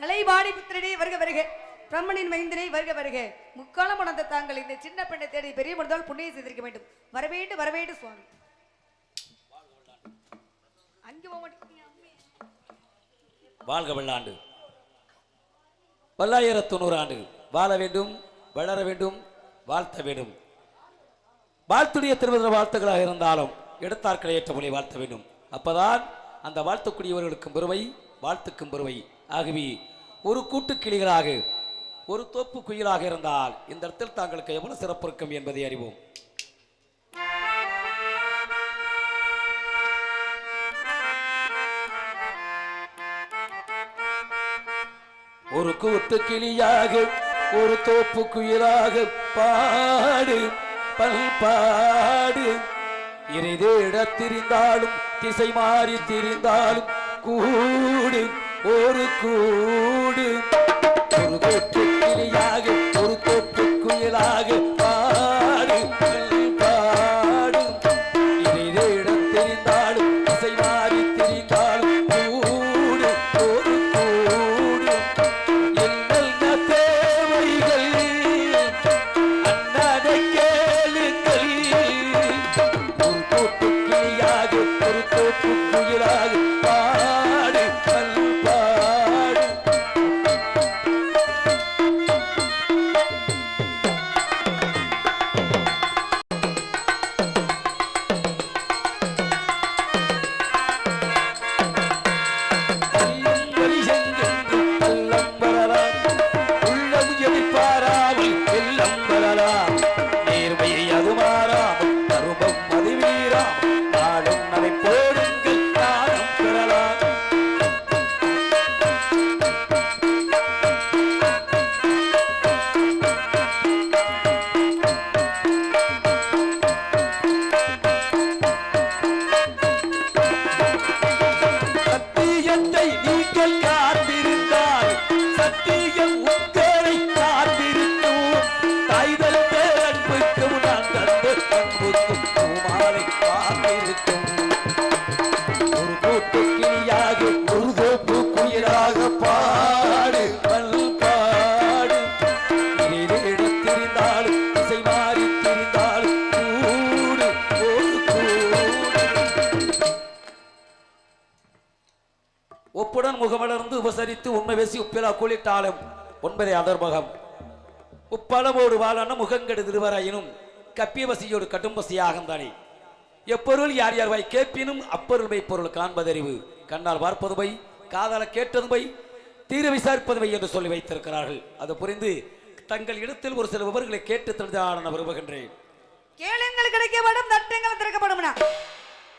கலைபாடி புத்திரனே வருக வருக. பிரம்மனின் மைந்தனை வருக வருக. முக்காலம் உணர்ந்த தாங்கள் இந்த சின்ன பெண்ணை தேடி பெரிய முடிந்தால் புண்ணியம் செய்திருக்க வேண்டும். வரவேண்டு வரவேண்டு சுவாமி. அங்கே போக வாழ்க வெள்ளாண்டு பல்லாயிரத்து தொண்ணூறு ஆண்டு. வாழ வேண்டும் வளர வேண்டும் வாழ்த்த வேண்டும். வாழ்த்துடைய திருவதிர வாழ்த்துக்களாக இருந்தாலும் எடுத்தார்களை ஏற்ற மொழி வாழ்த்த வேண்டும். அப்பதான் அந்த வாழ்த்தக்கூடியவர்களுக்கும் பெருமை வாழ்த்துக்கும் பெருமை. ஆகவே ஒரு கூட்டு கிளிகளாக ஒரு தோப்பு குயிலாக இருந்தால் இந்த இடத்தில் தாங்களுக்கு எவ்வளவு சிறப்பு இருக்கும் என்பதை அறிவோம். ஒரு கூத்து கிளியாக ஒரு தோப்பு குயிலாக பாடு பல்பாடு இறைதேட திரிந்தாலும் திசை மாறி திரிந்தாலும் கூடு. ஒரு கூடு. ஒரு கூத்து கிளியாக ஒரு தோப்பு குயிலாக பாடு. பாடு. இடம் தெரிந்தாலும் திசை மாறி திரிந்தாலும் கூடு. ஒரு கூடு. என்னென்ன தேவைகள் அண்ணனை கேளுங்கள். ஒரு தோப்பு கிளியாக ஒரு தோப்பு குயிலாக பேசி ஒன்பதே கூலிட்டாலும் அதர்மகம். உப்பளவோடு வாழான முகங்கெடு திருவராயினும் கப்பியவசியோடு வசியோடு கடும் எப்பொருள் யார் யார் வாய் கேட்பினும் அப்பொருள்மை பொருள் காண்பதறிவு. கண்ணால் பார்ப்பதுமை காதால கேட்டதுமை தீர விசாரிப்பதுமை என்று சொல்லி வைத்திருக்கிறார்கள். அதை புரிந்து தங்கள் இடத்தில் ஒரு சில விவரங்களை கேட்டு தெரிந்தான விரும்புகின்றேன். கேளுங்கள் கிடைக்க வேண்டும் தட்டுங்கள் திறக்கப்படும்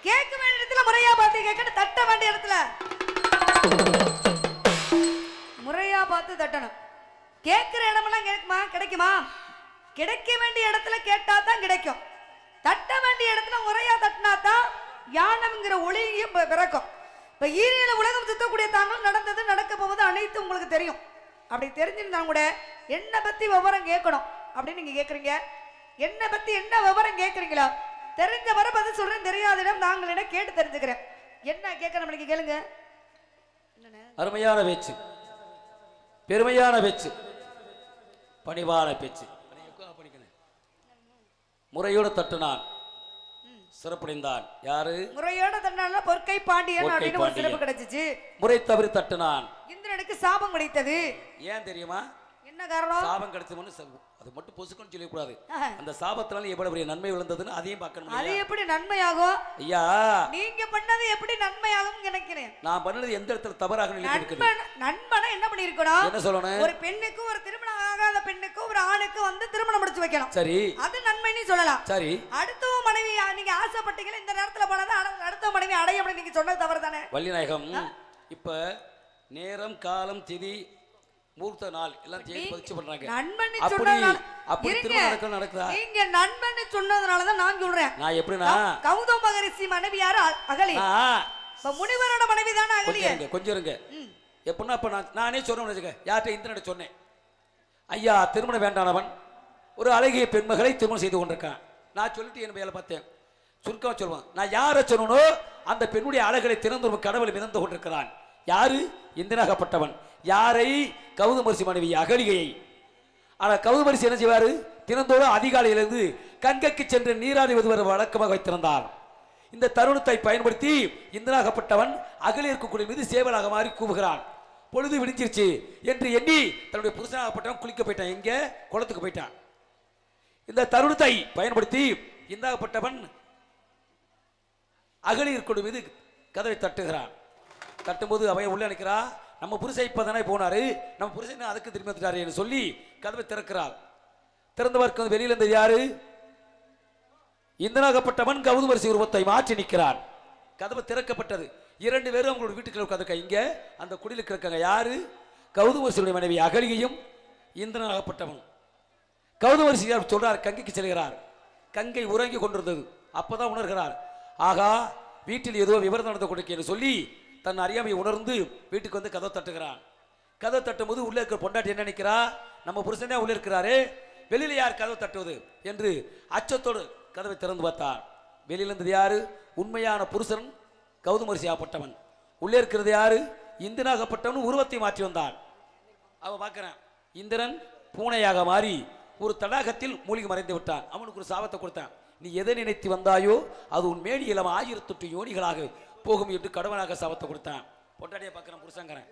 கேட்க வேண்டிய இடத்துல முறையா பார்த்து கேட்க தட்ட வேண்டிய இடத்துல. முறையா பார்த்து தட்டணும். கேட்கிற இடமெல்லாம் கேட்குமா கிடைக்குமா? கிடைக்க வேண்டிய இடத்துல கேட்டா தான் கிடைக்கும். தட்ட வேண்டிய இடத்துல முறையா தட்டினா தான் யானம்ங்கிற ஒளியும் பிறக்கும். இப்போ ஈரியில உலகம் சுத்தக்கூடிய தாங்கள் நடந்தது நடக்க போவது அனைத்தும் உங்களுக்கு தெரியும். அப்படி தெரிஞ்சிருந்தா கூட என்னை பற்றி விவரம் கேட்கணும். அப்படின்னு நீங்கள் கேட்குறீங்க என்னை பற்றி என்ன விவரம் கேட்குறீங்களோ தெரிஞ்ச வர பதில் சொல்கிறேன்னு தெரியாத இடம் நாங்களிடம் கேட்டு தெரிஞ்சுக்கிறேன். என்ன கேட்கணும் நம்மளுக்கு கேளுங்க. அருமையான பேச்சு. பெருமையான பேச்சு. பணிவான பேச்சு. முறையோடு தட்டுனான். சிறப்படைந்தான். யாரு? முறையோட தன்னால பொற்கை பாண்டியன் அப்படின்னு ஒரு. சிறப்பு கிடைச்சிச்சு. முறை தவறி தட்டுனான். இந்திரனுக்கு சாபம் கிடைத்தது. ஏன் தெரியுமா? என்ன காரணம்? சாபம் கிடைச்சவனு ச- அது மட்டும் பொசுக்குன்னு சொல்லக்கூடாது. அந்த சாபத்தினால எவ்வளவு பெரிய நன்மை விழுந்ததுன்னு அதையும் பார்க்கணும் அது? எப்படி நன்மையாகும்? ஐயா. நீங்க பண்ணது எப்படி நன்மையாகும் நினைக்கிறேன். நான் பண்ணது எந்த இடத்துல தவறாக நண்பன் நண்பனை என்ன பண்ணிருக்கணும் என்ன சொல்லணும்? ஒரு பெண்ணுக்கு ஒரு திருமணம் ஆகாத பெண்ணுக்கு ஒரு ஆணுக்கு வந்து திருமணம் முடிச்சு வைக்கணும். சரி. அது நன்மைன்னு சொல்லலாம். சரி. அடுத்த மனைவி நீங்க ஆசைப்பட்டீங்களா இந்த நேரத்துல போனது அட- அடுத்த மனைவி அடைய அப்படின்னு நீங்க சொன்னது தவறு தானே வள்ளிநாயகம் இப்ப நேரம் காலம் திதி மூர்த்த நாள். எல்லாம் தேடி பதிச்சு பண்றாங்க. நண்பன் சொன்னதுனால அப்படி. திருமணம் நடக்க நடக்குதா? நீங்க நண்பன் சொன்னதுனாலதான் நான் சொல்றேன். நான் எப்படின்னா கௌதம மகரிஷி மனைவி யாரு? அகலி முனிவரோட மனைவி தானே இருங்க கொஞ்சம் இருங்க. எப்படின்னா இப்ப நான் நானே சொன்னேன் வச்சுக்க யார்கிட்ட இன்டர்நெட் சொன்னேன்? ஐயா திருமணம் வேண்டானவன் ஒரு அழகிய பெண்மகளை திருமணம் செய்து கொண்டிருக்கான். நான் சொல்லிட்டு என் வேலை பார்த்தேன். சுருக்கமா சொல்லுவேன். நான் யாரை சொல்லணும் அந்த பெண்ணுடைய அழகை திறந்து கடவுளை மிதந்து கொண்டிருக்கிறான். யாரு? இந்திரனாகப்பட்டவன் யாரை? கௌதமரிசி மனைவி அகலிகையை. ஆனால் கௌதமரிசி என்ன செய்வார்? தினந்தோறும் அதிகாலையிலிருந்து கங்கைக்கு சென்று நீராடி வரை வழக்கமாக வைத்திருந்தார். இந்த தருணத்தை பயன்படுத்தி இந்திராகப்பட்டவன் அகலி குடி மீது சேவலாக மாறி கூவுகிறான். பொழுது விடிஞ்சிருச்சு என்று எண்ணி தன்னுடைய புருஷனாகப்பட்டவன் குளிக்க போயிட்டான். எங்கே? குளத்துக்கு போயிட்டான். இந்த தருணத்தை பயன்படுத்தி இந்தாகப்பட்டவன் அகலி இருக்கக்கூடிய மீது கதவை தட்டுகிறான். தட்டும்போது அவைய உள்ளே நிற்கிறா நம்ம புருஷன் இப்போ தானே போனார்? நம்ம புருஷன் அதுக்கு திரும்பி வந்துட்டாரு என்று சொல்லி கதவை திறக்கிறார் திறந்தவர்க்கு வந்து வெளியில இருந்தது யாரு? இந்தனாகப்பட்டவன் கௌதமரிசி உருவத்தை மாற்றி நிற்கிறான் கதவு திறக்கப்பட்டது. இரண்டு பேரும் அவங்களோட வீட்டுக்குள்ள உட்காந்துருக்க இங்கே அந்த குடியில் இருக்காங்க. யாரு? கௌதமரிசியுடைய மனைவி அகலிகையும் இந்திரனாகப்பட்டவன் கௌதமரிசியார் சொல்றார் கங்கைக்கு செல்கிறார். கங்கை உறங்கி கொண்டிருந்தது. அப்போதான் உணர்கிறார். ஆகா வீட்டில் ஏதோ விவரம் நடந்து கொடுக்கன்னு சொல்லி தன் அறியாமையை உணர்ந்து வீட்டுக்கு வந்து கதவை தட்டுகிறான். கதவை தட்டும் போது உள்ளே இருக்கிற பொண்டாட்டி என்ன நினைக்கிறா? நம்ம புருஷனே உள்ளே இருக்கிறாரே. வெளியில் யார் கதவை தட்டுவது? என்று அச்சத்தோடு கதவை திறந்து பார்த்தார் வெளியிலிருந்தது யாரு? உண்மையான புருஷன் கௌதமரிசியாகப்பட்டவன் உள்ளே இருக்கிறது யாரு? இந்திரனாகப்பட்டவன் உருவத்தை மாற்றி வந்தான். அவன் பார்க்குறான் இந்திரன் பூனையாக மாறி ஒரு தடாகத்தில் மூழ்கி மறைந்து விட்டான். அவனுக்கு ஒரு சாபத்தை கொடுத்தான். நீ எதை நினைத்து வந்தாயோ அது உன் மேடி இளம் ஆயிரத்தெட்டு யோனிகளாக போகும் என்று கடவுளாக சபத்தை கொடுத்தான். பொண்டாட்டியை பார்க்குறேன் புருஷங்கிறேன்.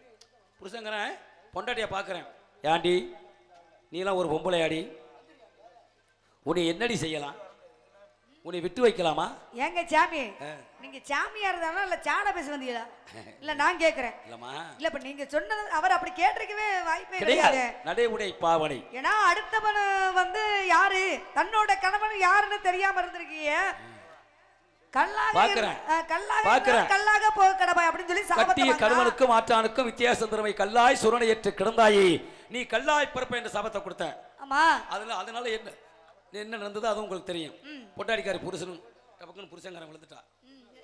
புருஷங்கிறேன் பொண்டாட்டியை பார்க்குறேன். ஏண்டி நீலாம் ஒரு பொம்பளையாடி. உன்னை என்னடி செய்யலாம்? உன்னை விட்டு வைக்கலாமா? ஏங்க சாமி. நீங்க சாமியா இருந்தாலும் இல்ல சாண பேச வந்தீங்களா? இல்ல நான் கேக்குறேன். இல்லம்மா. இல்ல இப்ப நீங்க சொன்னது அவர் அப்படி கேட்டிருக்கவே வாய்ப்பே கிடையாது. நடைமுறை பாவனை. ஏன்னா அடுத்தவன் வந்து யாரு? தன்னோட கணவன் யாருன்னு தெரியாம இருந்திருக்கீங்க. கல்லாக போக கடமை அப்படின்னு சொல்லி கட்டிய வாங்கினா. கணவனுக்கும் ஆற்றானுக்கும் வித்தியாசம் திறமை கல்லாய் சுரணையற்று கிடந்தாயே. நீ கல்லாய் பிறப்ப என்ற சாபத்தை கொடுத்த ஆமா. அதுல அதனால என்ன? என்ன நடந்தது அது உங்களுக்கு தெரியும். பொண்டாட்டிக்காரி புருஷனும் டபக்குன்னு புருஷங்காரன் விழுந்துட்டா.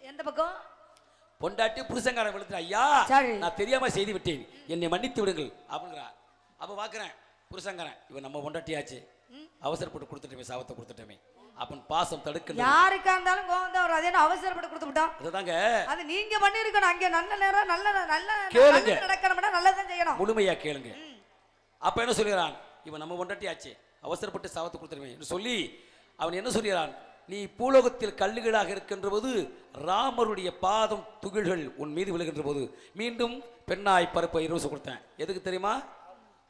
எந்த பக்கம்? பொண்டாட்டி புருஷங்காரன் விழுந்துட்டா. ஐயா. நான் தெரியாம செய்து விட்டேன். என்னை மன்னித்து விடுங்கள் அப்படிங்கிறா. அப்ப பாக்குறேன் புருஷங்காரன் இவன் நம்ம பொண்டாட்டியாச்சு. அவசரப்பட்டு கொடுத்துட்டோமே சாபத்தை கொடுத்துட்டோமே. அப்பன் பாசம் தடுக்கல யாருக்கா இருந்தாலும் கோவம் தான் வரும் அதே அவசரப்பட்டு கொடுத்து விட்டோம் அதுதாங்க. அது நீங்க பண்ணிருக்கணும் அங்க நல்ல நேரம் நல்ல நல்ல கேளுங்க. நடக்கணும்னா நல்லதான் செய்யணும். முழுமையா கேளுங்க. அப்ப என்ன சொல்கிறான் இவன் நம்ம பொண்டாட்டியாச்சு. அவசரப்பட்டு சாவத்தை கொடுத்துருவேன் என்று சொல்லி அவன் என்ன சொல்கிறான்? நீ பூலோகத்தில் கல்லுகளாக இருக்கின்ற போது ராமருடைய பாதம் துகில்கள் உன் மீது விழுகின்ற போது மீண்டும் பெண்ணாய் பரப்ப இலவசம் கொடுத்தேன். எதுக்கு தெரியுமா?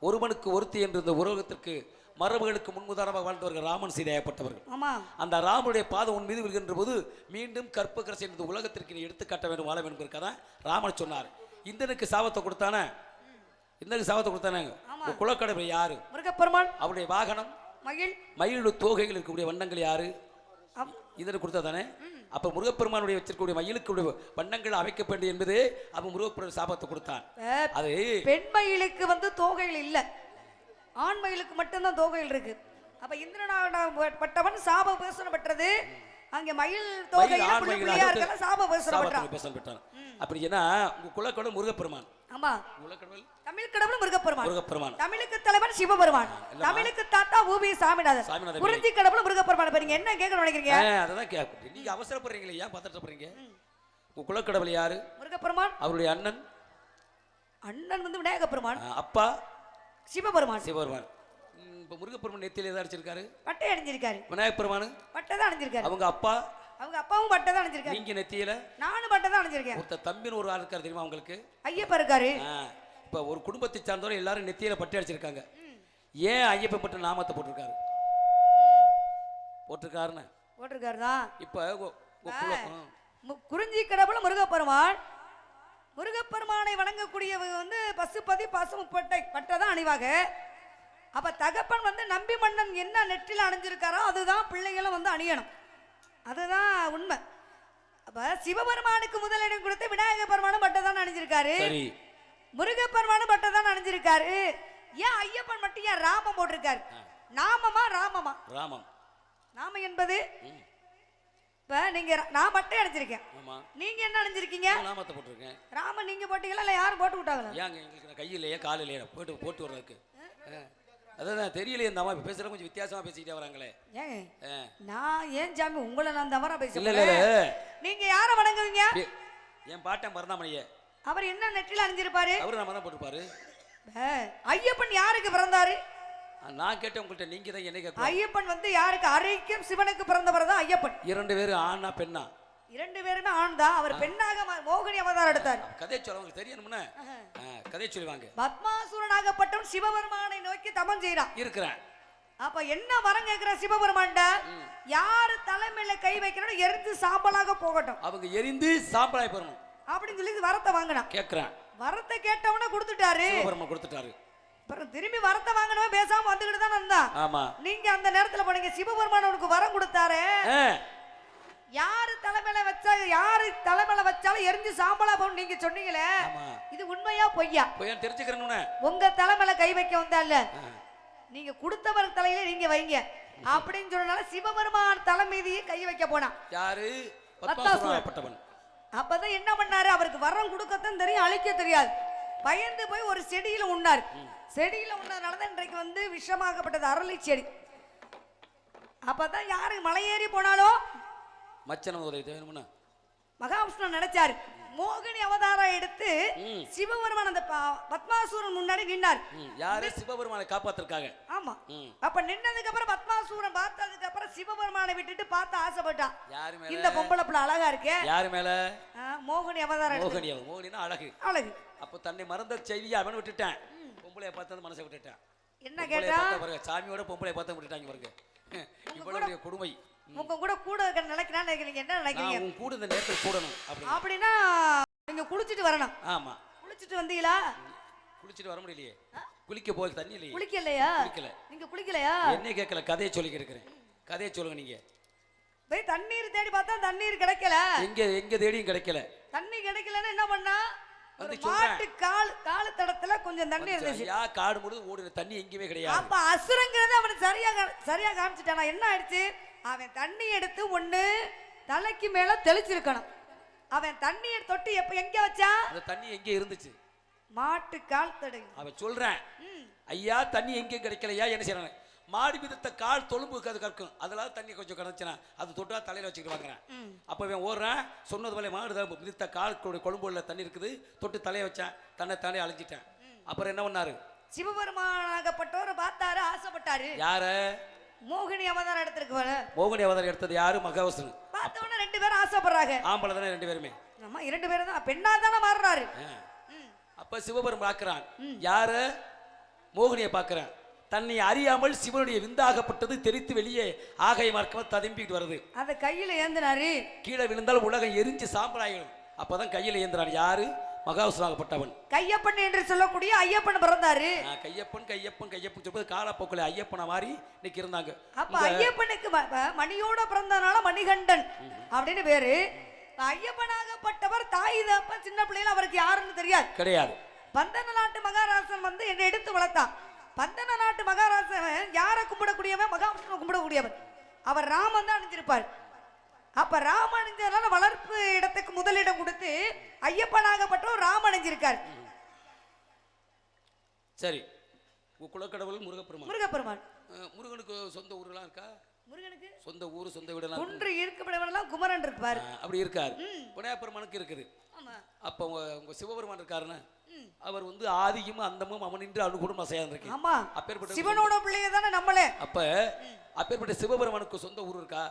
ஒருவனுக்கு ஒருத்தி என்று இந்த உலகத்திற்கு மரபுகளுக்கு முன்முதாரணமாக வாழ்ந்தவர்கள் ராமன் சீதையப்பட்டவர்கள் ஆமா. அந்த ராமனுடைய பாதம் உன் மீது விழுகின்ற போது மீண்டும் கற்பகரசி என்ற உலகத்திற்கு நீ எடுத்துக்காட்ட வேண்டும் வாழ வேண்டும் என்பதற்காக ராமன் சொன்னார். இந்தனுக்கு சாபத்தை கொடுத்தானே இந்தனுக்கு சாபத்தை கொடுத்தானே. உன் குலக்கடவுள் யாரு? முருகப்பெருமான். அவருடைய வாகனம்? மயிலு. தோகைகள் இருக்கக்கூடிய வண்ணங்கள் யாரு? இதற்கு கொடுத்தா தானே? அப்ப முருகப்பெருமானுடைய வச்சிருக்கக்கூடிய மயிலுக்கு வண்ணங்கள் அமைக்கப்படும் என்பது அவன் முருகப்பெருமான் சாபத்தை கொடுத்தான். அது பெண் மயிலுக்கு வந்து தோகைகள் இல்ல. ஆண் மயிலுக்கு மட்டும்தான் தோகைகள் இருக்கு. அப்ப இந்திரனாகப்பட்டவன் சாப பேசனம் பெற்றது. அங்க மயில் தோகையில சாப சாபத்தை பெற்றான். அப்படி ஏன்னா உங்க குலக்கடவுள் முருகப்பெருமான். ஆமா. தமிழ் கடவுள் முருகப்பெருமான். முருகப்பெருமான். தமிழுக்கு தலைவன் சிவபெருமான். தமிழுக்கு தாத்தா ஊபி சாமிநாதன். குறிஞ்சி கடவுள் முருகப்பெருமான் இப்ப நீங்க என்ன கேட்கணும் நினைக்கிறீங்க? ஆ, அததான் கேட்கும் நீங்க அவசரப்படுறீங்களே ஏன் பதட்டப்படுறீங்க உங்க குலக்கடவுள் யாரு? முருகப்பெருமான். அவருடைய அண்ணன்? அண்ணன் வந்து விநாயக பெருமான் அப்பா? சிவபெருமான். சிவபெருமான். இப்ப முருகப்பெருமான் நெத்தியில ஏதாவது அடிச்சிருக்காரு? பட்டை அணிஞ்சிருக்காரு. விநாயகப் பெருமானு பட்டை தான் அணிஞ்சிருக்காரு. அவங்க அப்பா? அவங்க அப்பாவும் பட்டை தான் அணிஞ்சிருக்காரு. நீங்க நெத்தியில நானும் பட்டை தான் அணிஞ்சிருக்கேன். ஒருத்த தம்பின்னு ஒரு ஆள் இருக்காரு தெரியுமா உங்களுக்கு? ஐயப்பா இருக்காரு. இப்ப ஒரு குடும்பத்தை சார்ந்தவரை எல்லாரும் நெத்தியில பட்டு அடிச்சிருக்காங்க. ஏன் ஐயப்பன் பட்டு நாமத்தை போட்டிருக்காரு? போட்டிருக்காருன்னு? போட்டிருக்காரு தான் இப்ப குறிஞ்சி கடவுள் முருகப்பெருமான் முருகப்பெருமானை வணங்கக்கூடியவங்க வந்து பசுபதி பசுமுப்பட்டை பட்டை தான் அணிவாங்க. அப்ப தகப்பன் வந்து நம்பி மன்னன் என்ன நெற்றில அணிஞ்சிருக்காரோ அதுதான் பிள்ளைகளும் வந்து அணியணும். அதுதான் உண்மை. அப்ப சிவபெருமானுக்கு முதலிடம் கொடுத்து விநாயக பெருமானும் பட்டை தான் அணிஞ்சிருக்காரு. சரி. முருகப்பெருமானும் பட்டை தான் அணிஞ்சிருக்காரு. ஏன் ஐயப்பன் மட்டும் ஏன் ராமம் போட்டிருக்காரு? நாமமா ராமமா? ராமம். நாம என்பது. இப்ப நீங்க நான் பட்டை அணிஞ்சிருக்கேன். ஆமா. நீங்க என்ன அணிஞ்சிருக்கீங்க? நான் நாமத்தை போட்டிருக்கேன். ராம நீங்க போட்டீங்களா இல்ல யாரும் போட்டு விட்டாங்களா? ஏங்க எங்களுக்கு கையிலையே காலிலையே போட்டு போட்டு வர்றதுக்கு. அதான் தெரியலையே இந்த அம்மா இப்போ பேசுகிற கொஞ்சம் வித்தியாசமா பேசிக்கிட்டே வராங்களே. ஏங்க. நான் ஏன் சாமி உங்களை நான் தவறா பேசுறேன் இல்ல இல்ல நீங்க யார வணங்குவீங்க? என் பாட்டன் மருந்தாமணியே அவர் என்ன நெற்றில அணிஞ்சிருப்பாரு? அவரு நம்ம தான் போட்டுப்பாரு ஆ, ஐயப்பன் யாருக்கு பிறந்தாரு? நான் கேட்டேன் உங்கள்கிட்ட நீங்க தான் என்ன ஐயப்பன் வந்து யாருக்கு அரைக்கும் சிவனுக்கு பிறந்தவர் தான் ஐயப்பன். இரண்டு பேரும் ஆனா பெண்ணா. இரண்டு பேருமே ஆண் தான். அவர் பெண்ணாக மோகினி அவதாரம் எடுத்தார். கதையை சொல்ல உங்களுக்கு தெரியணும்னா கதையை சொல்லுவாங்க. பத்மாசுரனாகப்பட்டவன் சிவபெருமானை நோக்கி தமம் செய்யறான் இருக்கிறேன் அப்ப என்ன வரம் கேட்கிற சிவபெருமான்ட? யாரு தலைமையில கை வைக்கிறோம் எரிந்து சாம்பலாக போகட்டும். அவங்க எரிந்து சாம்பலாய் பெறணும் அப்படின்னு சொல்லி வரத்தை வாங்கினான். கேட்கிறேன். வரத்தை கேட்டவன கொடுத்துட்டாரு. சிவபெருமா கொடுத்துட்டாரு. அப்புறம் திரும்பி வரத்தை வாங்கினவன் பேசாம வந்துகிட்டு தான் இருந்தான். ஆமா. நீங்க அந்த நேரத்துல போனீங்க. சிவபெருமான் உனக்கு வரம் கொடுத்தாரு. யாரு தலைமையில வச்சா யாரு தலைமையில வச்சாலும் எரிஞ்சு சாம்பலா போகும் நீங்க சொன்னீங்களே. இது உண்மையா பொய்யா? போய் தெரிஞ்சுக்கிறேன்னு உங்க தலைமையில கை வைக்க வந்தால நீங்க கொடுத்தவர் தலையில நீங்க வைங்க. அப்படின்னு சொன்னனால சிவபெருமான் தலை மீதியே கை வைக்க போனான். யாரு? அப்பதான் என்ன பண்ணாரு? அவருக்கு வரம் கொடுக்கத்தான் தெரியும் அழிக்க தெரியாது. பயந்து போய் ஒரு செடியில உண்ணார். செடியில உண்ணதுனால தான் இன்றைக்கு வந்து விஷமாகப்பட்டது அரளி செடி அப்பதான் யாரு மலையேறி போனாலும் மச்சன உதவி வேணும்னா மகாவிஷ்ணு நினைச்சாரு. மோகினி அவதாரம் எடுத்து. சிவபெருமான் அந்த பத்மாசூரன் முன்னாடி நின்னார். யாரு? சிவபெருமானை காப்பாத்திருக்காங்க. ஆமா. அப்ப நின்னதுக்கு அப்புறம் பத்மாசூரன் பார்த்ததுக்கு அப்புறம் சிவபெருமானை விட்டுட்டு பார்த்து ஆசைப்பட்டான். யாரு இந்த பொம்பளை பிள்ளை அழகா இருக்கே. யாரு மேல? மோகினி அவதாரம் மோகனி மோகனினா அழகு. அழகு. அப்ப தன்னை மறந்த செய்தியை அவன் விட்டுட்டான். பொம்பளைய பார்த்தது மனசை விட்டுட்டான். என்ன கேட்டா? பார்த்த சாமியோட பொம்பளைய பார்த்து விட்டுட்டாங்க பாருங்க இவ்வளவு கொடுமை. உங்க கூட கூட இருக்க நினைக்கிறான்னு நினைக்கிறீங்க என்ன நினைக்கிறீங்க? நான் உன் கூட இந்த நேரத்தில் கூடணும் அப்படி அப்படின்னா நீங்க குளிச்சுட்டு வரணும். ஆமா. குளிச்சுட்டு வந்தீங்களா? குளிச்சுட்டு வர முடியலையே. குளிக்க போய் தண்ணி இல்லையே. குளிக்கலையா? குளிக்கல. நீங்க குளிக்கலையா? என்ன கேட்கல? கதையை சொல்லிக்க இருக்கிறேன் கதையை சொல்லுங்க நீங்க. போய் தண்ணீர் தேடி பார்த்தா தண்ணீர் கிடைக்கல. எங்க எங்க தேடியும் கிடைக்கல. தண்ணி கிடைக்கலன்னு என்ன பண்ணா. மாட்டு கால் காலு தடத்துல கொஞ்சம் தண்ணி இருந்துச்சு. ஐயா காடு முழுது ஓடுற தண்ணி எங்கேயுமே கிடையாது. அப்ப அசுரங்கிறத அவனுக்கு சரியா சரியா காமிச்சிட்டானா என்ன ஆயிடுச்சு? அவன் தண்ணி எடுத்து ஒண்ணு தலைக்கு மேல தெளிச்சிருக்கணும். அவன் தண்ணியை தொட்டு எப்ப எங்க வச்சான்? அந்த தண்ணி எங்கே இருந்துச்சு? மாட்டு கால் தடை அவன் சொல்றேன். ஐயா தண்ணி எங்கேயும் கிடைக்கலையா? என்ன செய்யறாங்க மாடி மிதத்த கால் தொழும்புக்கு அது கற்கும். அதெல்லாம் தண்ணி கொஞ்சம் கிடச்சுனா அது தொட்டா தலையில வச்சுக்கிட்டு வாங்குறேன். அப்போ இவன் ஓடுறான். சொன்னது போல மாடு மிதித்த கால் கொழும்புல தண்ணி இருக்குது. தொட்டு தலையை வச்சேன். தன்னை தானே அழிஞ்சிட்டேன். அப்புறம் என்ன பண்ணாரு? சிவபெருமானாகப்பட்டவர் பார்த்தாரு ஆசைப்பட்டாரு. யார? மோகினி அவதாரம் எடுத்திருக்கவன மோகனி அவதாரம் எடுத்தது யாரு? மகாவசன். பார்த்தவன ரெண்டு பேரும் ஆசைப்படுறாங்க. ஆம்பளை தானே ரெண்டு பேருமே? நம்ம இரண்டு பேரும் தான் பெண்ணா தானே மாறுறாரு. அப்ப சிவபெருமான் பார்க்கிறான். யார? மோகினியை பார்க்கிறான். தன்னை அறியாமல் சிவனுடைய விந்தாகப்பட்டது தெரித்து வெளியே ஆகாய மார்க்கமா ததும்பிட்டு வருது. அத கையில ஏந்தினாரு. கீழே விழுந்தால் உலகம் எரிஞ்சு சாம்பலாயிடும் அப்பதான் கையில ஏந்திரான் யாரு? மகாவசனாகப்பட்டவன் கையப்பன் என்று சொல்லக்கூடிய ஐயப்பன் பிறந்தாரு. கையப்பன் கையப்பன் கையப்பன் சொல்றது காலப்போக்கில் ஐயப்பனை மாதிரி இன்னைக்கு இருந்தாங்க. அப்ப ஐயப்பனுக்கு மணியோட பிறந்தனால மணிகண்டன் அப்படின்னு பேரு. ஐயப்பனாகப்பட்டவர் தாய் தப்பன் சின்ன பிள்ளையில அவருக்கு யாருன்னு தெரியாது. கிடையாது. பந்தன நாட்டு மகாராசன் வந்து என்னை எடுத்து வளர்த்தான். பந்தன நாட்டு மகாராசன் யாரை கும்பிடக்கூடியவன்? மகாவிஷ்ணுவை கும்பிடக்கூடியவன். அவர் ராமன் தான் அணிஞ்சிருப்பார். அப்ப ராம அணிஞ்சதுனால வளர்ப்பு இடத்துக்கு முதலிடம் கொடுத்து ஐயப்பனாகப்பட்டவர் ராம அணிஞ்சிருக்கார் சரி குலக்கடவுள் முருகப்பெருமான். முருகப்பெருமான். முருகனுக்கு சொந்த ஊர்லாம் இருக்கா? முருகனுக்கு? சொந்த ஊர் சொந்த வீடெல்லாம் இருக்கு. குன்று இருக்கப்படவெல்லாம் குமரன் இருப்பார். அப்படி இருக்கார். விநாயகப்பெருமானுக்கு இருக்குது. ஆமா. அப்போ உங்க சிவபெருமான் இருக்காருன்னு. அவர் வந்து ஆதியும் அந்தமும் அவன் நின்று அணுகுடும் அசையான் இருக்கு. ஆமா. அப்பேற்பட்ட சிவனோட பிள்ளைய தானே நம்மளே. அப்ப அப்பேற்பட்ட சிவபெருமானுக்கு சொந்த ஊர் இருக்கா?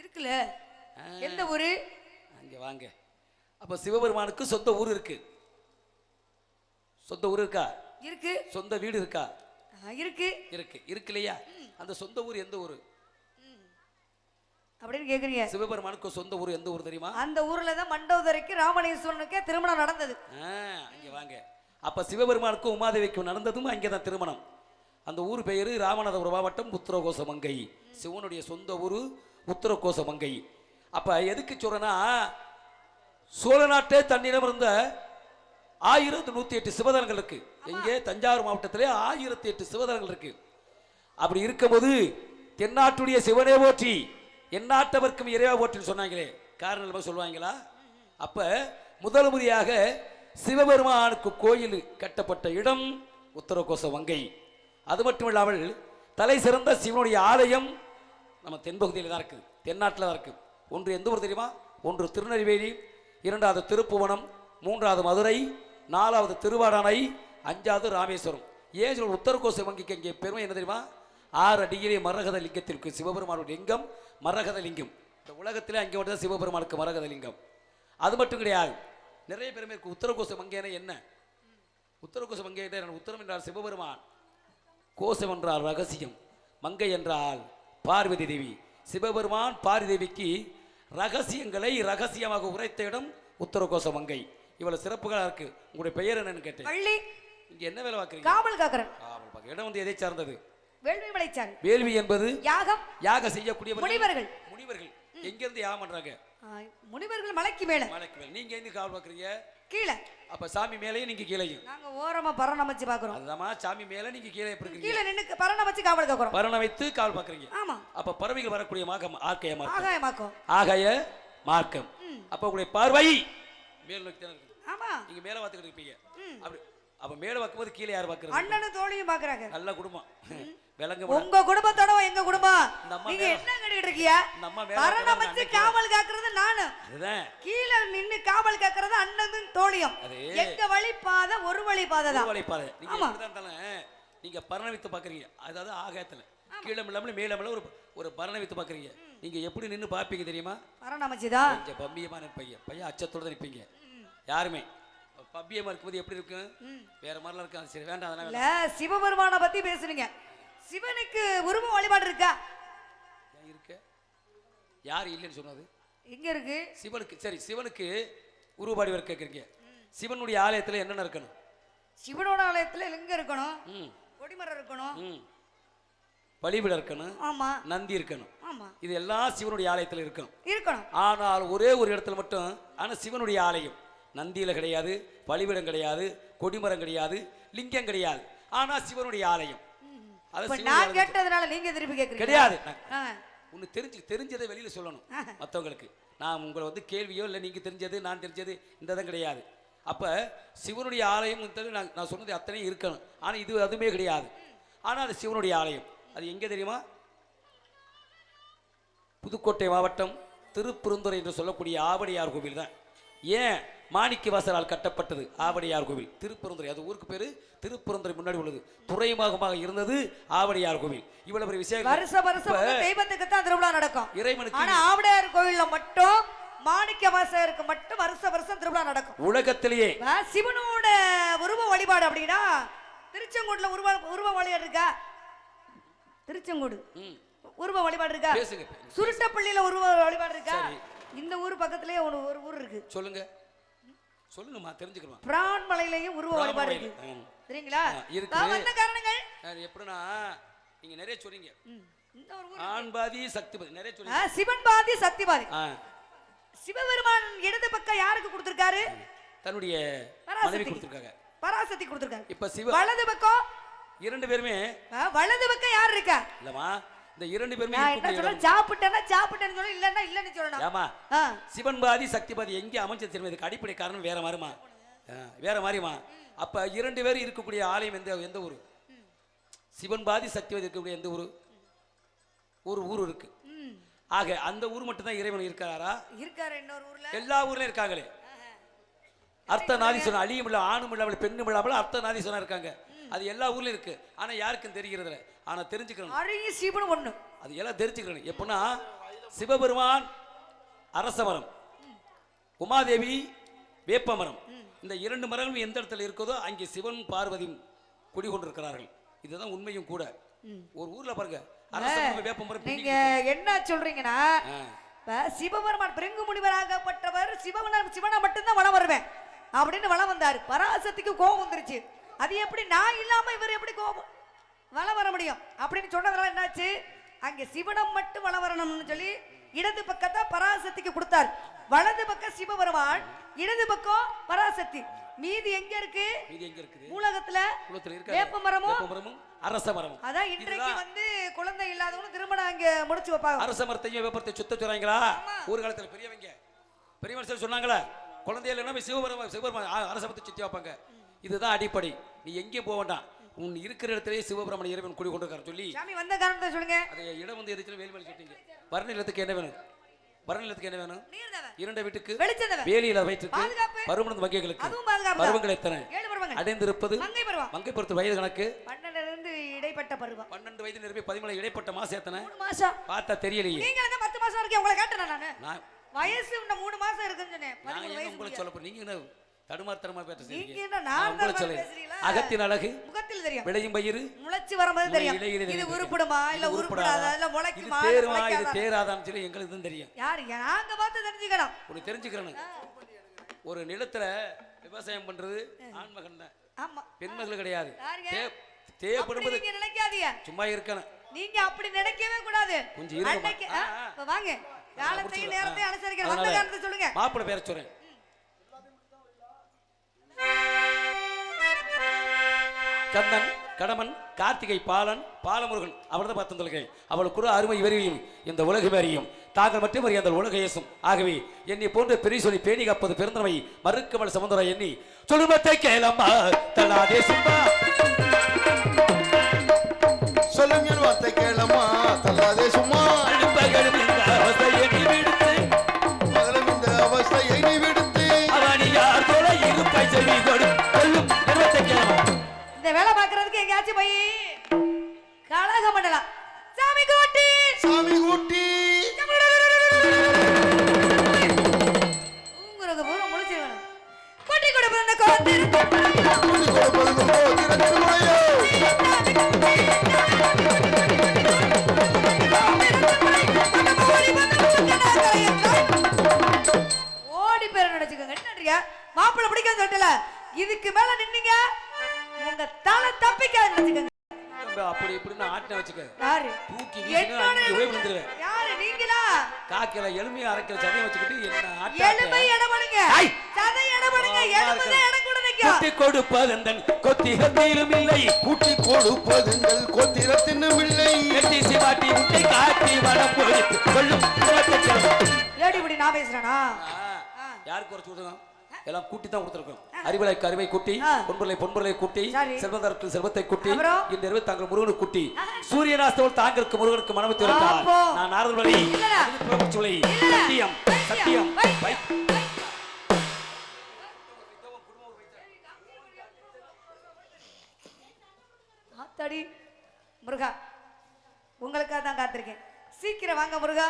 இருக்குல்ல எந்த ஊரு? அங்க வாங்க. அப்ப சிவபெருமானுக்கு சொந்த ஊர் இருக்கு. சொந்த ஊர் இருக்கா? இருக்கு. சொந்த வீடு இருக்கா? இருக்கு. இருக்கு. இருக்கு இல்லையா? அந்த சொந்த ஊர் எந்த ஊர்? அப்படின்னு கேக்குறீங்க. சிவபெருமானுக்கு சொந்த ஊர் எந்த ஊர் தெரியுமா? அந்த ஊர்ல தான் மண்டோதரைக்கு ராமணேஸ்வரனுக்கே திருமணம் நடந்தது. அங்க வாங்க. அப்ப சிவபெருமானுக்கும் உமாதேவிக்கும் நடந்ததும் அங்கேதான் திருமணம். அந்த ஊர் பெயரு ராமநாதபுரம் மாவட்டம் உத்தரகோசமங்கை. சிவனுடைய சொந்த ஊர் உத்தரகோசமங்கை. அப்போ எதுக்கு சொல்கிறேன்னா சோழ நாட்டே தன்னிடம் இருந்த ஆயிரத்து நூற்றி எட்டு சிவதலங்கள் இருக்கு. எங்கே? தஞ்சாவூர் மாவட்டத்திலே ஆயிரத்தி எட்டு சிவதலங்கள் இருக்கு. அப்படி இருக்கும்போது தென்னாட்டுடைய சிவனே போற்றி எந்நாட்டவர்க்கும் இறைவா போற்றின்னு சொன்னாங்களே. காரணம் சொல்லுவாங்களா? அப்போ முதல் முறையாக சிவபெருமானுக்கு கோயில் கட்டப்பட்ட இடம் உத்தரகோச வங்கை அது மட்டும் இல்லாமல் தலை சிறந்த சிவனுடைய ஆலயம் நம்ம தென்பகுதியில் தான் இருக்குது தென்னாட்டில் தான் இருக்குது ஒன்று எந்த ஊர் தெரியுமா? ஒன்று திருநெல்வேலி இரண்டாவது திருப்புவனம் மூன்றாவது மதுரை நாலாவது திருவாடானை அஞ்சாவது ராமேஸ்வரம். ஏன் உத்தரகோச வங்கிக்கு இங்கே பெருமை என்ன தெரியுமா? ஆறு அடியிலே மரகத லிங்கத்திற்கு சிவபெருமானுடைய லிங்கம் மரகத லிங்கம். இந்த உலகத்திலே அங்கே மட்டும் சிவபெருமானுக்கு மரகத லிங்கம். அது மட்டும் கிடையாது. நிறைய பெருமை உத்தரகோச வங்கியான என்ன? உத்தரகோச மங்கை உத்தரம் என்றால் சிவபெருமான். கோசம் என்றால் ரகசியம். மங்கை என்றால் பார்வதி தேவி. சிவபெருமான் பார்வதி தேவிக்கு ரகசியங்களை ரகசியமாக உரைத்த இடம் உத்தரகோச மங்கை. இவ்வளவு சிறப்புகளா இருக்கு. உங்களுடைய பெயர் என்னன்னு கேட்டேன். வள்ளி இங்க என்ன வேலை பார்க்குறீங்க? காவல் காக்கிறேன். ஆமாம் பாக்க. இடம் வந்து எதை சார்ந்தது? வேள்வி விளைச்சாங்க வேள்வி என்பது யாகம். யாக செய்யக்கூடியவர்கள். முனிவர்கள். முனிவர்கள். எங்க இருந்து யாகம் பண்றாங்க? முனிவர்கள் மலைக்கு மேல. மலைக்கு மேல. நீங்க எங்க காவல் பார்க்குறீங்க? கீழே. அப்ப சாமி மேலேயும் நீங்க கீழேயும். நாங்க ஓரமா பரணம் வச்சு பாக்குறோம். அதுதாம்மா சாமி மேல நீங்க கீழே இருக்கீங்க? கீழே நின்னு பரணம் வச்சு காவல் காக்குறோம் பரண வைத்து காவல் பார்க்குறீங்க. ஆமா. அப்ப பறவைகள் வரக்கூடிய மார்க்கம் ஆக்கைய மார்க்கம். ஆகாயமாக்கும். ஆகாய மார்க்கம். அப்ப உங்களுடைய பார்வை மேல் நோக்கி தானே இருக்குது ஆமா. நீங்க மேல பார்த்துக்கிட்டு இருப்பீங்க. அப்படி அப்ப மேல பார்க்கும்போது கீழே யார் பார்க்கறது? அண்ணனும் தோழியும் பாக்குறாங்க நல்ல குடும்பம். விலங்கு உங்க குடும்பத்தோட எங்க குடும்பம். நீங்க என்ன கட்டிட்டு இருக்கீங்க? வச்சு அன்னைக்கு. காவல் காக்குறது நானு. கீழே நின்னு காவல் காக்குறது அண்ணனும் தோழியும். எங்க வழி பாதை ஒரு வழி பாதை தான். வளைப்பாரு நீங்க ஆமா. நீங்க பரண வித்து பாக்குறீங்க. அதாவது ஆகாயத்துல. கீழே இல்லாமல மேல இல்லாமல ஒரு ஒரு பரண வித்து பாக்குறீங்க. நீங்க எப்படி நின்னு பாப்பீங்க தெரியுமா? பரணம் வச்சுதான் கொஞ்சம் பம்பியமா நிற்பீங்க பையன். அச்சத்தோட தான் நிற்பீங்க யாருமே. பம்பியமா இருக்கும்போது எப்படி இருக்கும்? வேற மாதிரிலாம் இருக்கும் சரி வேண்டாம். இல்ல சிவபெருமான பத்தி பேசுனீங்க. சிவனுக்கு உருவ வழிபாடு இருக்கா? இருக்க? யார் இல்லைன்னு சொன்னது? எங்க இருக்கு? சிவனுக்கு சரி சிவனுக்கு உருவபாடி வர கேட்குறீங்க சிவனுடைய ஆலயத்துல என்னென்ன இருக்கணும்? சிவனோட ஆலயத்துல எங்க இருக்கணும். ம். கொடிமரம் இருக்கணும். ம். பலிபீடம் இருக்கணும். ஆமா. நந்தி இருக்கணும். ஆமா. இது எல்லாம் சிவனுடைய ஆலயத்துல இருக்கணும். இருக்கணும். ஆனால் ஒரே ஒரு இடத்துல மட்டும் ஆனால் சிவனுடைய ஆலயம். நந்தியில கிடையாது பலிபீடம் கிடையாது கொடிமரம் கிடையாது லிங்கம் கிடையாது. ஆனா சிவனுடைய ஆலயம். இப்ப நான் கேட்டதுனால நீங்க திருப்பி கேக்குறீங்க. கிடையாது. ஒன்று தெரிஞ்சு தெரிஞ்சதை வெளியில சொல்லணும் மற்றவங்களுக்கு நான் உங்களை வந்து கேள்வியோ இல்லை நீங்க தெரிஞ்சது நான் தெரிஞ்சது இந்த தான் கிடையாது. அப்ப சிவனுடைய ஆலயம் நான் நான் சொன்னது அத்தனையும் இருக்கணும். ஆனா இது அதுவுமே கிடையாது. ஆனா அது சிவனுடைய ஆலயம். அது எங்க தெரியுமா? புதுக்கோட்டை மாவட்டம் திருப்பெருந்துறை என்று சொல்லக்கூடிய ஆவடியார் கோவில் தான் ஏன்? மாணிக்க வாசலால் கட்டப்பட்டது ஆவடியார் கோவில். திருப்பெருந்துறை அது ஊருக்கு பேரு? திருப்பெருந்துறை முன்னாடி உள்ளது. துறைமுகமாக இருந்தது ஆவடியார் கோவில். இவ்வளவு பெரிய விஷயம் வருஷ வருஷம் தெய்வத்துக்கு தான் திருவிழா நடக்கும். இறைவனுக்கு ஆனா ஆவுடையார் கோயில்ல மட்டும் மாணிக்க வாசகருக்கு மட்டும் வருஷ வருஷம் திருவிழா நடக்கும். உலகத்திலேயே. சிவனோட உருவ வழிபாடு அப்படின்னா திருச்செங்கோடுல உருவ உருவ வழிபாடு இருக்கா? திருச்செங்கோடு. உருவ வழிபாடு இருக்கா? சுருட்டப்பள்ளியில உருவ வழிபாடு இருக்கா. இந்த ஊர் பக்கத்துலயே ஒரு ஊர் இருக்கு. சொல்லுங்க. சொல்லுங்கம்மா தெரிஞ்சுக்கிறோம் பிரான்மலையிலையும் உருவ வழிபாடு இருக்கு. சரிங்களா இருக்கு. காரணங்கள்? எப்படின்னா நீங்க நிறைய சொல்றீங்க. ஆண் பாதி சக்தி பாதி நிறைய சொல்றீங்க சிவன் பாதி சக்தி பாதி சிவபெருமான் இடது பக்கம் யாருக்கு கொடுத்திருக்காரு? தன்னுடைய மனைவி. கொடுத்துருக்காங்க. பராசக்தி கொடுத்திருக்காரு இப்ப சிவ வலது பக்கம்? இரண்டு பேருமே வலது பக்கம் யார் இருக்கா? இல்லம்மா. இந்த இரண்டு பேருமே நான் என்ன சொல்றேன் சாப்பிட்டேன்னா சாப்பிட்டேன்னு சொல்லணும் இல்லன்னா இல்லன்னு சொல்லணும். ஏமா ஆ, சிவன் பாதி சக்தி பாதி எங்கே அமைஞ்சது தெரியுமா? இதுக்கு அடிப்படை காரணம் வேற மாதிரிமா வேற மாதிரிமா அப்ப இரண்டு பேரும் இருக்கக்கூடிய ஆலயம் எந்த எந்த ஊர்? சிவன் பாதி சக்தி பாதி இருக்கக்கூடிய எந்த ஊர்? ஒரு ஊர் இருக்கு. ம். ஆக அந்த ஊர் மட்டும்தான் இறைவன் இருக்காரா இருக்காரு இன்னொரு ஊர்ல. எல்லா ஊர்லயும் இருக்காங்களே. அர்த்த நாதீஸ்வரன் அழியும் இல்ல ஆணும் இல்லாமல் பெண்ணும் இல்லாமல் அர்த்த நாதீஸ்வரன் இருக்காங்க. அது எல்லா ஊர்லயும் இருக்கு. ஆனா யாருக்கும் தெரிகிறது இல்ல ஆனா தெரிஞ்சுக்கணும். அழகிய சிவன் ஒண்ணு. அது எல்லாம் தெரிஞ்சுக்கணும். எப்படின்னா சிவபெருமான் அரச மரம் உமாதேவி வேப்ப மரம். இந்த இரண்டு மரங்களும் எந்த இடத்துல இருக்குதோ அங்கே சிவன் பார்வதியும் குடிகொண்டிருக்கிறார்கள். இதுதான் உண்மையும் கூட. ஒரு ஊர்ல பாருங்க வேப்ப மரம் நீங்க என்ன சொல்றீங்கன்னா சிவபெருமான் பிரிங்கு முனிவராகப்பட்டவர் சிவன சிவனை மட்டும்தான் வளம் வருவேன் அப்படின்னு வளம் வந்தாரு. பராசக்திக்கு கோபம் வந்துருச்சு. அது எப்படி நான் இல்லாம இவர் எப்படி கோபம் வளம் வர முடியும். அப்படின்னு சொன்னதுனால என்னாச்சு? அங்க சிவனம் மட்டும் வளம் வரணும்னு சொல்லி இடது பக்கத்தை பராசக்திக்கு கொடுத்தார். வலது பக்கம் சிவபெருமான் இடது பக்கம் பராசக்தி. மீதி எங்க இருக்கு? மூலகத்துல வேப்ப மரமும் அரச மரமும். அதான் இன்றைக்கு வந்து குழந்தை இல்லாதவங்க திருமணம் அங்க முடிச்சு வைப்பாங்க. அரச மரத்தையும் வேப்பத்தை சுத்த சொல்றாங்களா? ஊர் காலத்துல பெரியவங்க. பெரிய மனுஷர் சொன்னாங்களா? குழந்தை இல்லைன்னா சிவபெருமா சிவபெருமா அரச மரத்தை சுத்தி வைப்பாங்க. இதுதான் அடிப்படை. நீ எங்கேயும் போக வேண்டாம். உன் இருக்கிற இடத்திலேயே சிவபெருமன் இறைவன் குடி கொண்டிருக்காரு சொல்லி சாமி வந்த காரணத்தை சொல்லுங்க. அது இடம் வந்து எதுக்கு வேல்மணி சொல்லிட்டீங்க வர்ண இல்லத்துக்கு என்ன வேணும்? வரநிலத்துக்கு என்ன வேணும்? இரண்டு வீட்டுக்கு வேலியில வயிற்றுக்கு அதுவும் பாதுகாப்பு பருவங்கள் எத்தனை? அடைந்திருப்பது மங்கை பருவம். பொறுத்து வயது கணக்கு? பன்னெண்டுல இருந்து இடைப்பட்ட பருவம். பன்னெண்டு வயது நிரப்பி பதிமூணு இடைப்பட்ட மாசம் எத்தனை? மாசம். பார்த்தா தெரியலையே. நீங்க பத்து மாசம் வரைக்கும் உங்களை கேட்டேன் நானு? வயசு இன்னும் மூணு மாசம் இருக்குன்னு சொன்னேன். நான் பதிமூணு எங்க வயசு உங்களை முடியாது. சொல்ல நீங்க என்ன தடுமாத்தரமா பேசுறீங்க அகத்தின் அழகு முகத்தில் தெரியும். விளையும் பயிறு முளைச்சு வரும்போது தெரியும். இது. உருப்படுமா? இல்ல உருப்படாதா? இல்ல முளைக்குமா? தேருமா இது தேராதான்னு சொல்லி எங்களுக்கு தான் தெரியும். யாரு? நாங்க பார்த்து தெரிஞ்சுக்கணும். உன்னை தெரிஞ்சுக்கிறேன்னு ஒரு நிலத்துல விவசாயம் பண்றது ஆண்மகன் தான். ஆமா. பெண்மகள் கிடையாது. தேவைப்படும்போது நினைக்காதீங்க. சும்மா இருக்கணும். நீங்க அப்படி நினைக்கவே கூடாது. கொஞ்சம் வாங்க. காலத்தையும். நேரத்தையும். அனுசரிக்கிற வந்த காரணத்தை சொல்லுங்க. மாப்பிள்ளை பேர சொல்றேன். கண்ணன் கடமன் கார்த்திகை பாலன் பாலமுருகன் அவள் தான் பார்த்து சொல்கிறேன் அவள் கூட அருமை இவரையும் இந்த உலகம் அறியும். தாங்கள் மட்டும் அறிய அந்த உலக இயேசும். ஆகவே என்னை போன்ற பெரிய சொல்லி பேணி காப்பது பெருந்தமை மறுக்கமல் சமுந்தர எண்ணி சொல்லுமத்தை கேளம்மா தள்ளாதே சும்மா சொல்லுங்க வார்த்தை கேளம்மா தள்ளாதே சும்மா. அவஸ்தையை நீ விடுத்து அவனி யார் தொலை இருப்பை செவி கொடு இந்த வேலை பாக்குறதுக்கு எங்கேயாச்சும் போய் கழக மண்டலம். சாமி கூட்டி. சாமி கூட்டி. தூங்குறது பூரா முழிச்சிருக்கணும். கூட்டி கூட பிறந்த கோத்திரு கூட்டி கொடுப்பதும் கோத்திரத்தின் முறையோ ஓடி பேர் நினைச்சுக்கோங்க என்னன்றியா மாப்பிள்ளை பிடிக்காது சொல்லல இதுக்கு மேல நின்னீங்க? உங்க தலை தப்பிக்காது நினைச்சுக்கோங்க. அப்படி இப்படின்னு ஆட்டின வச்சுக்க யாரு? தூக்கி விழுந்துருவேன். யாரு? நீங்களா? காக்கையில எலுமையை அரைக்கிற சதையை வச்சுக்கிட்டு என்ன! சதை எலும்பு இடம் கூட நிக்கும் குட்டி கொடுப்பதெந்தன் கொத்திகத்திலும் இல்லை. கூட்டி கோத்திரத்தினும் இல்லை கட்டி சிவாட்டி முட்டை காட்டி வடம் பொழித்து கொள்ளும். ஏடி இப்படி நான் பேசுறேனா? யாருக்கு குறைச்சு கொடுத்துருக்கோம்? எல்லாம் கூட்டி தான் கொடுத்துருக்கோம். அறிவலைக்கு அறிவை கூட்டி. பொன்பொருளை பொன்பொருளை கூட்டி. செல்வதற்கு செல்வத்தை கூட்டி? இந்த இரவு தாங்கள் முருகனுக்கு கூட்டி சூரியனாஸ்தவள் தாங்களுக்கு முருகனுக்கு மனமத்து இருந்தார் அப்போ? நான். சொல்லி இல்ல. சத்தியம் சத்தியம். ஆத்தாடி முருகா உங்களுக்காக தான் காத்திருக்கேன் சீக்கிரம் வாங்க முருகா